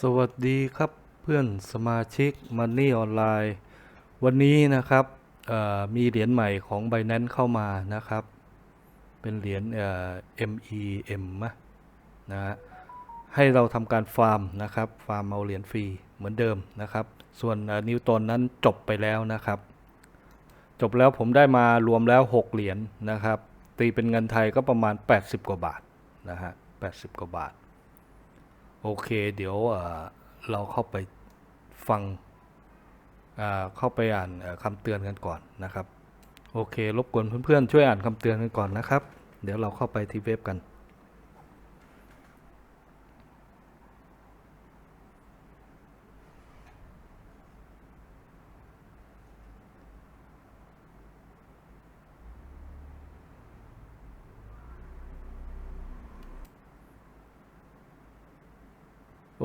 สวัสดีครับเพื่อนสมาชิก Money ออนไลน์ วันนี้นะครับมีเหรียญใหม่ของ Binance เข้ามานะครับ เป็นเหรียญเอ่อ MEM มะนะฮะให้เราทำการฟาร์มนะครับ ฟาร์มเอาเหรียญฟรีเหมือนเดิมนะครับ ส่วนนิวตันนั้นจบไปแล้วนะครับ จบแล้วผมได้มารวมแล้ว 6 เหรียญนะครับ ตีเป็นเงินไทยก็ประมาณ 80 กว่าบาทนะฮะ80 กว่าบาท โอเค เดี๋ยวเราเข้าไปฟังเข้าไปอ่านคำเตือนกันก่อนนะครับ โอเค รบกวนเพื่อนๆ ช่วยอ่านคำเตือนกันก่อนนะครับ เดี๋ยวเราเข้าไปที่เว็บกัน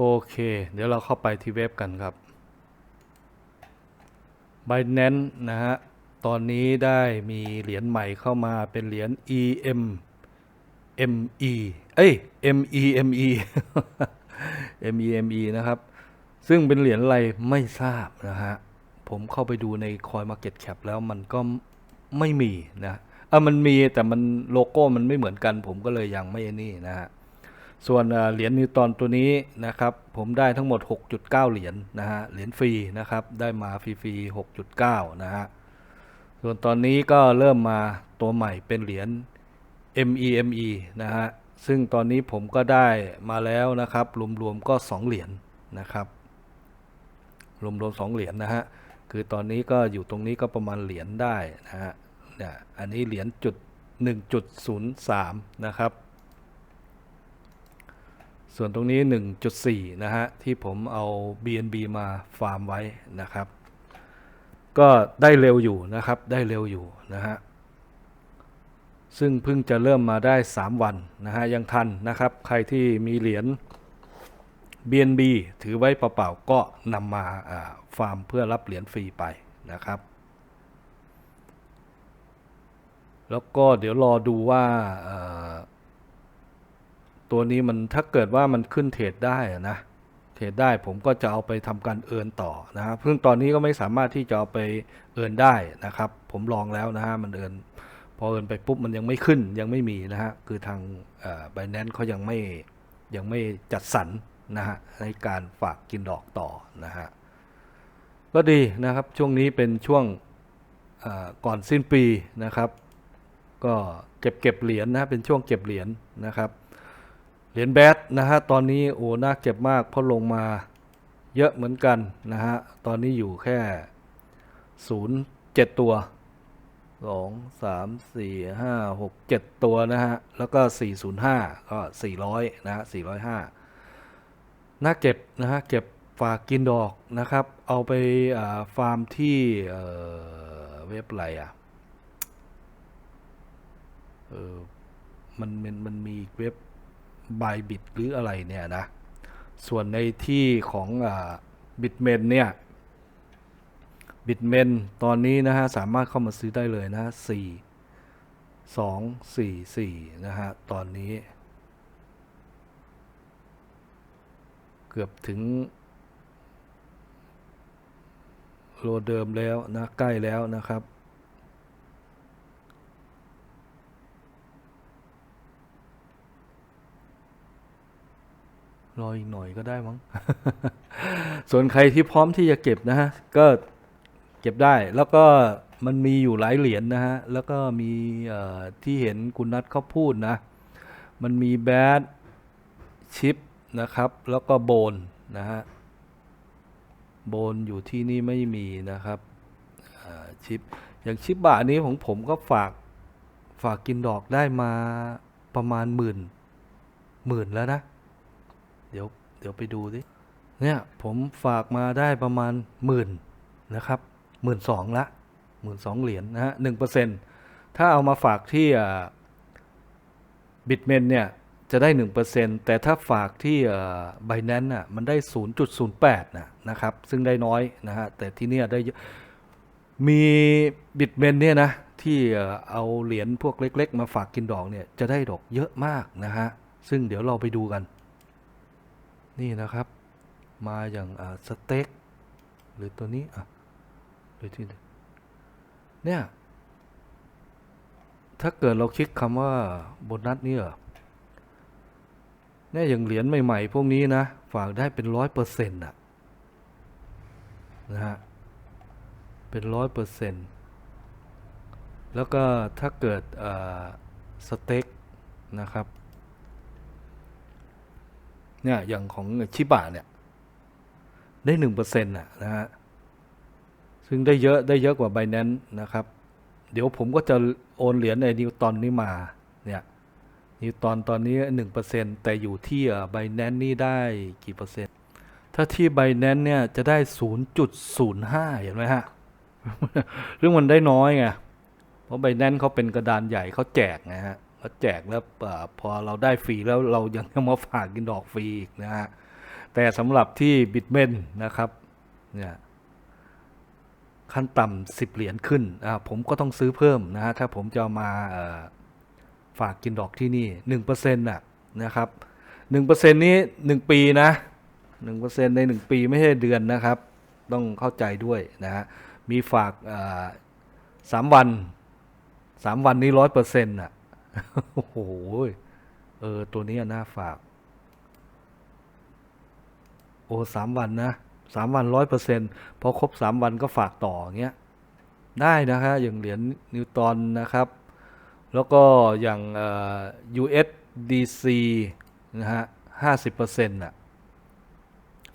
โอเค เดี๋ยวเราเข้าไปที่เว็บกันครับ Binance นะฮะ ตอนนี้ได้มีเหรียญใหม่เข้ามาเป็นเหรียญ EM ME เอ้ย MEME MEME นะครับ ซึ่งเป็นเหรียญอะไรไม่ทราบนะฮะ ผมเข้าไปดูใน CoinMarketCap แล้วมันก็ไม่มีนะอะมันมีแต่มันโลโก้มันไม่เหมือนกัน ผมก็เลยยังไม่นี่นะฮะ ส่วนเหรียญนิวตอนตัวนี้นะครับ ผมได้ทั้งหมด 6.9 เหรียญนะฮะ เหรียญฟรีนะครับ ได้มาฟรีๆ6.9 นะฮะ ส่วนตอนนี้ก็เริ่มมาตัวใหม่เป็นเหรียญ MEME นะฮะ ซึ่งตอนนี้ผมก็ได้มาแล้วนะครับ รวมๆก็ 2 เหรียญนะครับ รวมๆ2เหรียญนะฮะ คือตอนนี้ก็อยู่ตรงนี้ก็ประมาณเหรียญได้นะฮะ เนี่ย อันนี้เหรียญจุด1.03 นะครับ ส่วนตรงนี้ 1.4 นะฮะ ที่ผมเอา BNB มาฟาร์มไว้นะครับ ก็ได้เร็วอยู่นะครับ ได้เร็วอยู่นะฮะ ซึ่งเพิ่งจะเริ่มมาได้ 3 วันนะฮะ ยังทันนะครับ ใครที่มีเหรียญ BNB ถือไว้เปล่าๆ ก็นำมาฟาร์มเพื่อรับเหรียญฟรีไปนะครับ แล้วก็เดี๋ยวรอดูว่า ตัวนี้มันถ้าเกิดว่ามันขึ้นเทรดได้นะเทรดได้ผมก็จะเอาไปทำการเอินต่อนะครับซึ่งตอนนี้ก็ไม่สามารถที่จะเอาไปเอินได้นะครับ ผมลองแล้วนะฮะมันเอินพอเอินไปปุ๊บมันยังไม่ขึ้นยังไม่มีนะฮะคือทางไบแนนเขายังไม่ยังไม่จัดสรรนะฮะในการฝากกินดอกต่อนะฮะก็ดีนะครับช่วงนี้เป็นช่วงก่อนสิ้นปีนะครับ ก็เก็บเก็บเหรียญนะเป็นช่วงเก็บเหรียญนะครับ ยญแบดนะฮะตอนนี้โอ้น่าเก็บมากเพราะลงมาเยอะเหมือนกันนะฮะตอนนี้อยู่แค่ศูนย์เจ็ดตัวสองสามสี่ห้าหกเจ็ดตัวนะฮะแล้วก็สี่ศูนย์ห้าก็สี่ร้อยนะฮะสี่ร้อยห้าน่าเก็บนะฮะเก็บฝากกินดอกนะครับ เอาไปาฟาร์มที่เว็บอะไรอะเออมันมันมันมีเว็บ บายบิ t หรืออะไรเนี่ยนะ ส่วนในที่ของบิตเมนเนี่ยบิตเมนตอนนี้นะฮะ สามารถเข้ามาซื้อได้เลยนะสี่สองสี่สี่นะฮะ ตอนนี้ เกือบถึงโลเดิมแล้วนะ ใกล้แล้วนะครับ รออีกหน่อยก็ได้มั้ง ส่วนใครที่พร้อมที่จะเก็บนะฮะ ก็เก็บได้ แล้วก็มันมีอยู่หลายเหรียญนะฮะ แล้วก็มีที่เห็นคุณนัทเขาพูดนะ มันมีแบดชิปนะครับ แล้วก็โบนนะฮะ โบนอยู่ที่นี่ไม่มีนะครับชิป อย่างชิปบาทนี้ของผมก็ฝากฝากกินดอกได้มาประมาณหมื่นหมื่นแล้วนะ เดี๋ยวเดี๋ยวไปดูสิเนี่ยผมฝากมาได้ประมาณหมื่นนะครับหมื่นสองละหมื่นสองเหรียญนะฮะหนึ่งเปอร์เซ็นถ้าเอามาฝากที่บิตเมนเนี่ยจะได้หนึ่งเปอร์เซ็นแต่ถ้าฝากที่ไบแนนน่ะมันได้ศูนย์จุดศูนย์แปดนะนะครับ ซึ่งได้น้อยนะฮะแต่ที่เนี่ยได้เยอะมีบิตเมนเนี่ยนะที่เอาเหรียญพวกเล็ก ๆ มาฝากกินดอกเนี่ยจะได้ดอกเยอะมากนะฮะซึ่งเดี๋ยวเราไปดูกัน นี่นะครับ มาอย่างสเต็กหรือตัวนี้อะหรือที่เนี่ยถ้าเกิดเราคลิกคำว่าโบนัสเนี่ยเนี่ยอย่างเหรียญใหม่ๆ พวกนี้นะฝากได้เป็นร้อยเปอร์เซ็นต์อะนะฮะเป็นร้อยเปอร์เซ็นต์แล้วก็ถ้าเกิดสเต็กนะครับ เนี่ยอย่างของชิบะเนี่ย ได้หนึ่งเปอร์เซ็นต์นะฮะซึ่งได้เยอะได้เยอะกว่า b บ n a n c e นะครับ เดี๋ยวผมก็จะโอนเหรียญในนิวตอนนี้มาเนี่ยนิวตอนตอนนี้หนึ่งเปอร์เซ็นต์แต่อยู่ที่ไบแนนนี่ได้กี่เปอร์เซ็นต์ ถ้าที่ b บ n a n c e เนี่ยจะได้ศูนย์จุดศูนย์ห้าเห็นไหมฮะเรื่องมันได้น้อยไงเพราะ b บ n a n c e เขาเป็นกระดานใหญ่เขาแจกนะฮะ เขาแจกแล้วพอเราได้ฟรีแล้วเรายังมาฝากกินดอกฟรีอีกนะฮะแต่สำหรับที่บิตเมนนะครับเนี่ยขั้นต่ำสิบเหรียญขึ้นอ่าผมก็ต้องซื้อเพิ่มนะฮะถ้าผมจะมาฝากกินดอกที่นี่หนึ่งเปอร์เซ็นต์น่ะนะครับหนึ่งเปอร์เซ็นต์นี้หนึ่งปีนะหนึ่งเปอร์เซ็นต์ในหนึ่งปีไม่ใช่เดือนนะครับ ต้องเข้าใจด้วยนะฮะมีฝากสามวันสามวันนี้ร้อยเปอร์เซ็นต์อะ โอ้โห เออ ตัวนี้น่าฝาก โอ้สามวันนะสามวันร้อยเปอร์เซ็นต์พอครบสามวันก็ฝากต่ออย่างเงี้ย ได้นะฮะ อย่างเหรียญนิวตอนนะครับ แล้วก็อย่างเอ่อ USDC นะฮะห้าสิบเปอร์เซ็นต์่ะ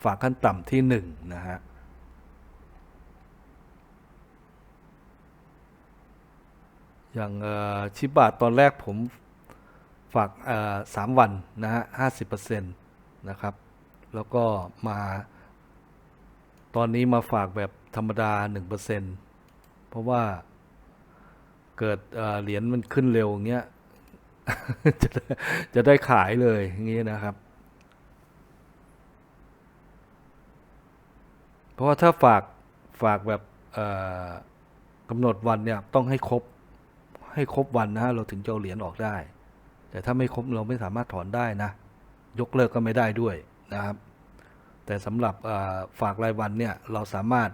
ฝากขั้นต่ำที่หนึ่งนะฮะ อย่างชิบะตอนแรกผมฝากสามวันนะฮะห้าสิบเปอร์เซ็นต์นะครับ แล้วก็มาตอนนี้มาฝากแบบธรรมดาหนึ่งเปอร์เซ็นเพราะว่าเกิดเหรียญมันขึ้นเร็วอย่างเงี้ยจะได้จะได้ขายเลยอย่างงี้นะครับ เพราะว่าถ้าฝากฝากแบบกำหนดวันเนี่ยต้องให้ครบ ให้ครบวันนะฮะเราถึงจะเอาเหรียญออกได้ แต่ถ้าไม่ครบเราไม่สามารถถอนได้นะ ยกเลิกก็ไม่ได้ด้วยนะครับ แต่สำหรับฝากรายวันเนี่ยเราสามารถ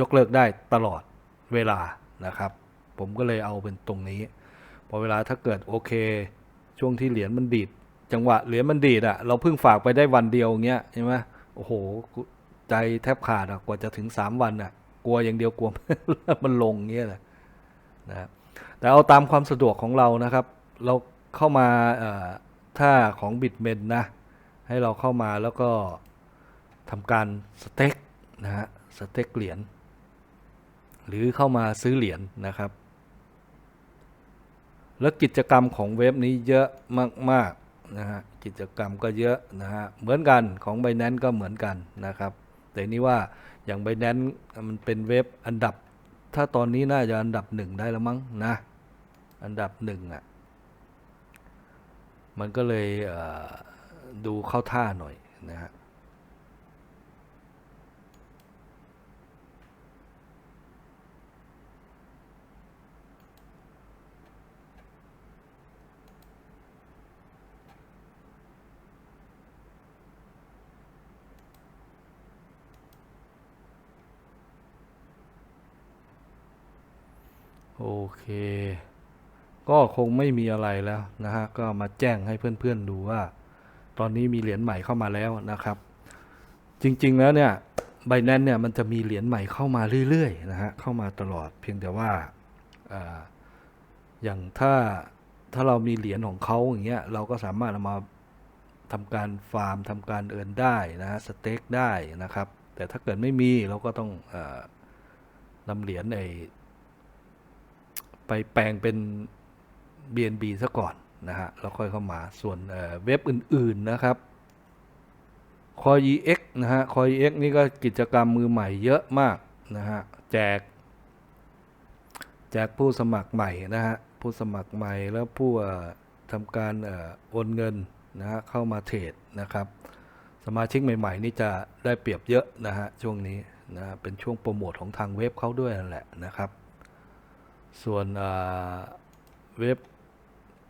ยกเลิกได้ตลอดเวลานะครับ ผมก็เลยเอาเป็นตรงนี้ พอเวลาถ้าเกิดโอเค ช่วงที่เหรียญมันดีดจังหวะเหรียญมันดีดอะเราเพิ่งฝากไปได้วันเดียวเงี้ยใช่ไหมโอ้โหใจแทบขาดอะกว่าจะถึงสามวันอะ กลัวอย่างเดียวกลัวมันลงเงี้ยแหละนะครับ แต่เอาตามความสะดวกของเรานะครับ เราเข้ามาถ้าของบิดเมนนะ ให้เราเข้ามาแล้วก็ทำการสเต็กนะฮะสเต็กเหรียญหรือเข้ามาซื้อเหรียญนะครับ แล้วกิจกรรมของเว็บนี้เยอะมากๆนะฮะกิจกรรมก็เยอะนะฮะเหมือนกันของ b บ n a n c e ก็เหมือนกันนะครับ แต่นี่ว่าอย่าง b บ n a n c e มันเป็นเว็บอันดับ ถ้าตอนนี้น่าจะอันดับหนึ่งได้แล้วมั้งนะ อันดับหนึ่งอะ มันก็เลยเดูเข้าท่าหน่อยนะฮะ โอเค ก็คงไม่มีอะไรแล้วนะฮะ ก็มาแจ้งให้เพื่อนๆดูว่า ตอนนี้มีเหรียญใหม่เข้ามาแล้วนะครับ จริงๆแล้วเนี่ยไบแนนเนี่ยมันจะมีเหรียญใหม่เข้ามาเรื่อยๆนะฮะ เข้ามาตลอดเพียงแต่ว่าอย่างถ้าถ้าเรามีเหรียญของเขาอย่างเงี้ยเราก็สามารถเอามาทำการฟาร์มทำการเอินได้นะฮะสเต็กได้นะครับ แต่ถ้าเกิดไม่มีเราก็ต้องอนำเหรียญไอ ไปแปลงเป็น BNB ซะก่อนนะฮะแล้วค่อยเข้ามาส่วนเว็บอื่น ๆนะครับ c o i x นะฮะ c o i x นี่ก็กิจกรรมมือใหม่เยอะมากนะฮะแจก แจกผู้สมัครใหม่นะฮะผู้สมัครใหม่แล้วผู้ทำการเอ่อโอนเงินนะฮะเข้ามาเทรดนะครับสมาชิกใหม่ ๆ นี่จะได้เปรียบเยอะนะฮะช่วงนี้นะฮะเป็นช่วงโปรโมทของทางเว็บเขาด้วยนั่นแหละนะครับ ส่วนเว็บ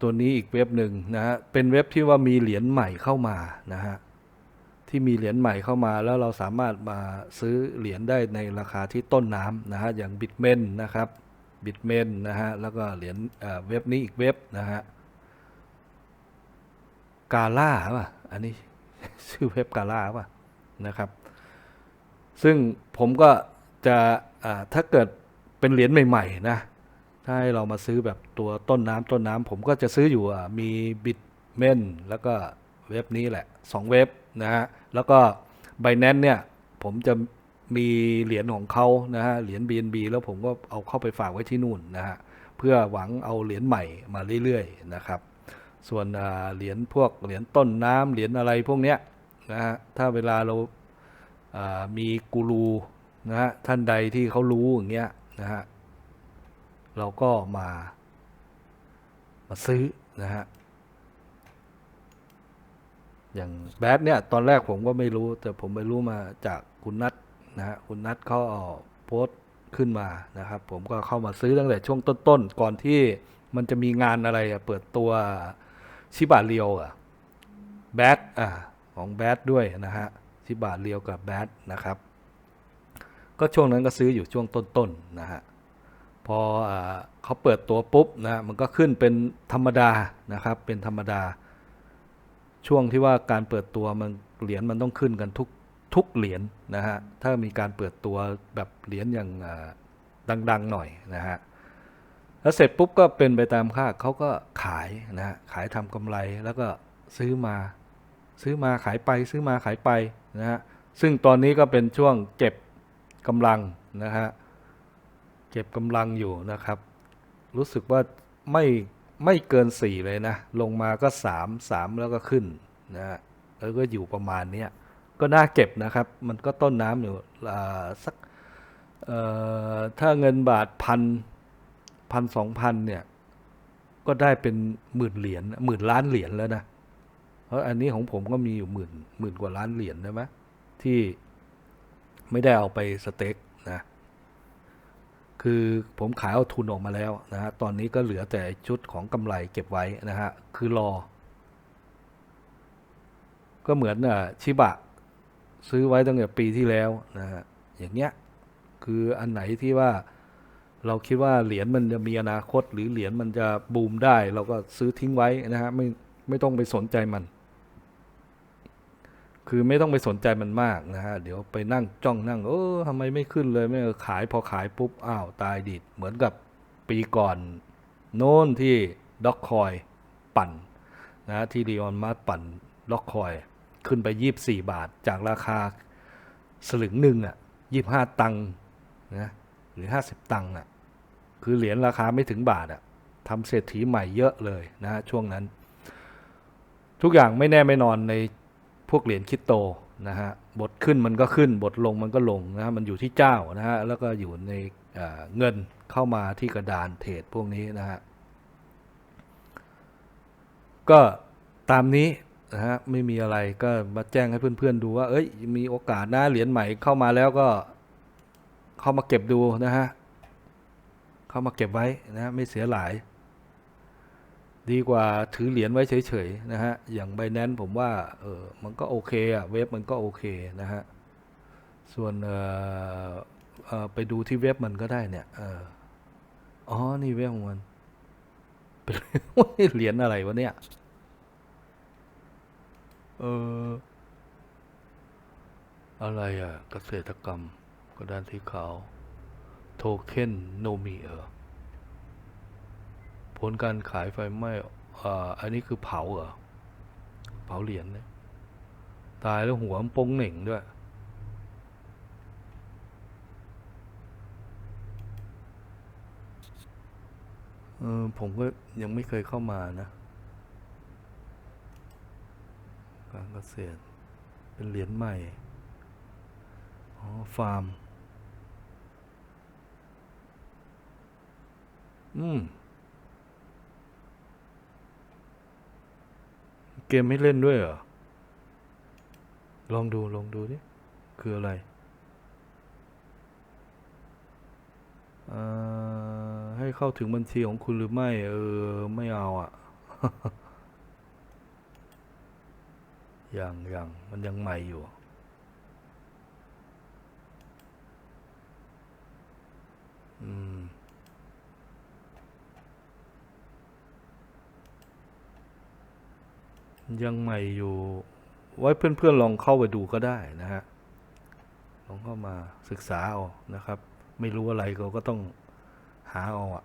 ตัวนี้อีกเว็บหนึ่งนะฮะ เป็นเว็บที่ว่ามีเหรียญใหม่เข้ามานะฮะ ที่มีเหรียญใหม่เข้ามาแล้วเราสามารถมาซื้อเหรียญได้ในราคาที่ต้นน้ำนะฮะ อย่างบิตเมนนะครับบิตเมนนะฮะ แล้วก็เหรียญเว็บนี้อีกเว็บนะฮะกาล่าป่ะ อันนี้ชื่อเว็บกาล่าป่ะนะครับ ซึ่งผมก็จะถ้าเกิดเป็นเหรียญใหม่ ๆ นะ ถ้าให้เรามาซื้อแบบตัวต้นน้ำต้นน้ำผมก็จะซื้ออยู่มีบิตเมนแล้วก็เว็บนี้แหละสองเว็บนะฮะ แล้วก็ b บ n a n c e เนี่ย ผมจะมีเหรียญของเขานะฮะ เหรียญ BNB แล้วผมก็เอาเข้าไปฝากไว้ที่นู่นนะฮะ เพื่อหวังเอาเหรียญใหม่มาเรื่อยๆนะครับ ส่วนเหรียญพวกเหรียญต้นน้ำเหรียญอะไรพวกเนี้ยนะฮะ ถ้าเวลาเราอ่ามีกูรูนะฮะท่านใดที่เขารู้อย่างเงี้ยนะฮะ เราก็มามาซื้อนะฮะ อย่างแบดเนี่ย ตอนแรกผมก็ไม่รู้ แต่ผมไปรู้มาจากคุณนัทนะฮะ คุณนัทเขาโพสต์ขึ้นมานะครับ ผมก็เข้ามาซื้อตั้งแต่ช่วงต้นๆ ก่อนที่มันจะมีงานอะไระเปิดตัวชิบะเรียวอะแบดอ่าของแบดด้วยนะฮะชิบะเรียวกับแบดนะครับ ก็ช่วงนั้นก็ซื้ออยู่ช่วงต้นๆนะฮะ พออเขาเปิดตัวปุ๊บนะมันก็ขึ้นเป็นธรรมดานะครับเป็นธรรมดา ช่วงที่ว่าการเปิดตัวมันเหรียญมันต้องขึ้นกันทุกทุกเหรียญนะฮะถ้ามีการเปิดตัวแบบเหรียญอย่างดังๆหน่อยนะฮะแล้วเสร็จปุ๊บก็เป็นไปตามคาดเขาก็ขายนะฮะขายทำกำไรแล้วก็ซื้อมาซื้อมาขายไปซื้อมาขายไปนะฮะซึ่งตอนนี้ก็เป็นช่วงเก็บกำลังนะฮะ เก็บกำลังอยู่นะครับ รู้สึกว่าไม่ไม่เกินสี่เลยนะ ลงมาก็สามสามแล้วก็ขึ้นนะแล้วก็อยู่ประมาณเนี้ยก็น่าเก็บนะครับ มันก็ต้นน้ำอยู่สักถ้าเงินบาทพันพันสองพันเนี่ย ก็ได้เป็นหมื่นเหรียญหมื่นล้านเหรียญแล้วนะ เพราะอันนี้ของผมก็มีอยู่หมื่นหมื่นกว่าล้านเหรียญได้ไหมที่ไม่ได้เอาไปสเต็ก คือผมขายเอาทุนออกมาแล้วนะฮะตอนนี้ก็เหลือแต่ชุดของกำไรเก็บไว้นะฮะคือรอ ก็เหมือนอะชิบะ ซื้อไว้ตั้งแต่ปีที่แล้วนะฮะอย่างเงี้ยคืออันไหนที่ว่าเราคิดว่าเหรียญมันจะมีอนาคต หรือเหรียญมันจะบูมได้ เราก็ซื้อทิ้งไว้นะฮะไม่ไม่ต้องไปสนใจมัน คือไม่ต้องไปสนใจมันมากนะฮะ เดี๋ยวไปนั่งจ้องนั่ง เออทำไมไม่ขึ้นเลย ไม่เออขายพอขายปุ๊บ อ้าว ตายดิด เหมือนกับปีก่อน โน้นที่ด็อกคอยปั่นนะที่ดีออนมาปั่นด็อกคอย ขึ้นไปยี่บสี่บาท จากราคาสลึงหนึ่งอะยี่ห้าตังค์นะหรือห้าสิบตังค์อะคือเหรียญราคาไม่ถึงบาทอะทำเศรษฐีใหม่เยอะเลยนะฮะช่วงนั้น ทุกอย่างไม่แน่ไม่นอนใน พวกเหรียญคริปโตนะฮะบทขึ้นมันก็ขึ้นบทลงมันก็ลงนะฮะมันอยู่ที่เจ้านะฮะแล้วก็อยู่ในเเงินเข้ามาที่กระดานเทรดพวกนี้นะฮะก็ตามนี้นะฮะไม่มีอะไรก็มาแจ้งให้เพื่อนๆดูว่า เอ้ยมีโอกาสนะเหรียญใหม่เข้ามาแล้วก็เข้ามาเก็บดูนะฮะเข้ามาเก็บไว้นะฮะไม่เสียหลาย ดีกว่าถือเหรียญไว้เฉยๆนะฮะ อย่างไบแนนผมว่าเออมันก็โอเคอะเว็บมันก็โอเคนะฮะ ส่วนเออเออไปดูที่เว็บมันก็ได้เนี่ยเอออ๋อ นี่เว็บของมันเป็นเหรียญอะไรวะเนี่ย เอออะไรอะ เกษตรกรรมกระดานสีขาว โทเค็นโนมีเออ ผลการขายไฟไหม้อ่าอันนี้คือเผาเหรอ เผาเหรียญเนี่ยตายแล้วหัวมันปงเหน่งด้วย เออผมก็ยังไม่เคยเข้ามานะ การเกษตรเป็นเหรียญใหม่ อ๋อ ฟาร์ม อืม เกมให้เล่นด้วยเหรอ ลองดู ลองดูดิ คืออะไรเอ่อให้เข้าถึงบัญชีของคุณหรือไม่ เออ ไม่เอาอะยังยังมันยังใหม่อยู่ ยังใหม่อยู่ ไว้เพื่อนๆลองเข้าไปดูก็ได้นะฮะ ลองเข้ามาศึกษาเอานะครับ ไม่รู้อะไรก็ก็ต้องหาเอาอะ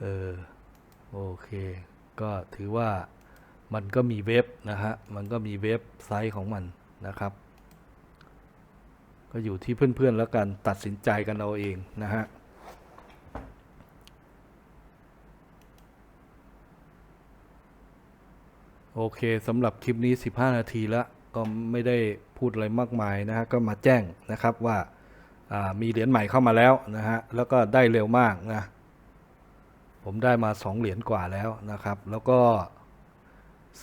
เออ โอเค ก็ถือว่ามันก็มีเว็บนะฮะ มันก็มีเว็บไซต์ของมันนะครับ ก็อยู่ที่เพื่อนๆแล้วกันตัดสินใจกันเอาเองนะฮะ โอเคสำหรับคลิปนี้ 15 นาทีแล้วก็ไม่ได้พูดอะไรมากมายนะฮะก็มาแจ้งนะครับว่าอ่ามีเหรียญใหม่เข้ามาแล้วนะฮะแล้วก็ได้เร็วมากนะผมได้มา 2 เหรียญกว่าแล้วนะครับ แล้วก็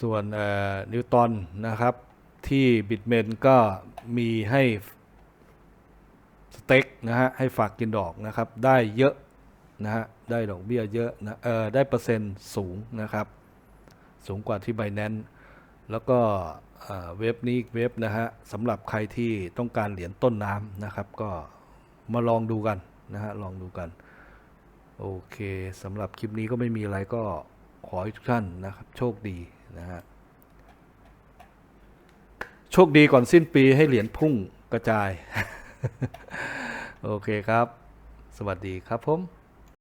ส่วนนิวตันนะครับที่บิตเมนก็มีให้สเต็กนะฮะให้ฝากกินดอกนะครับ ได้เยอะนะฮะได้ดอกเบี้ยเยอะนะเออได้เปอร์เซ็นต์สูงนะครับ สูงกว่าที่ Binance แล้วก็เว็บนี้อีกเว็บนะฮะสำหรับใครที่ต้องการเหรียญต้นน้ำนะครับ ก็มาลองดูกันนะฮะลองดูกัน โอเคสำหรับคลิปนี้ก็ไม่มีอะไรก็ขอให้ทุกท่านนะครับ โชคดีนะฮะโชคดีก่อนสิ้นปีให้เหรียญพุ่งกระจาย โอเคครับ สวัสดีครับผม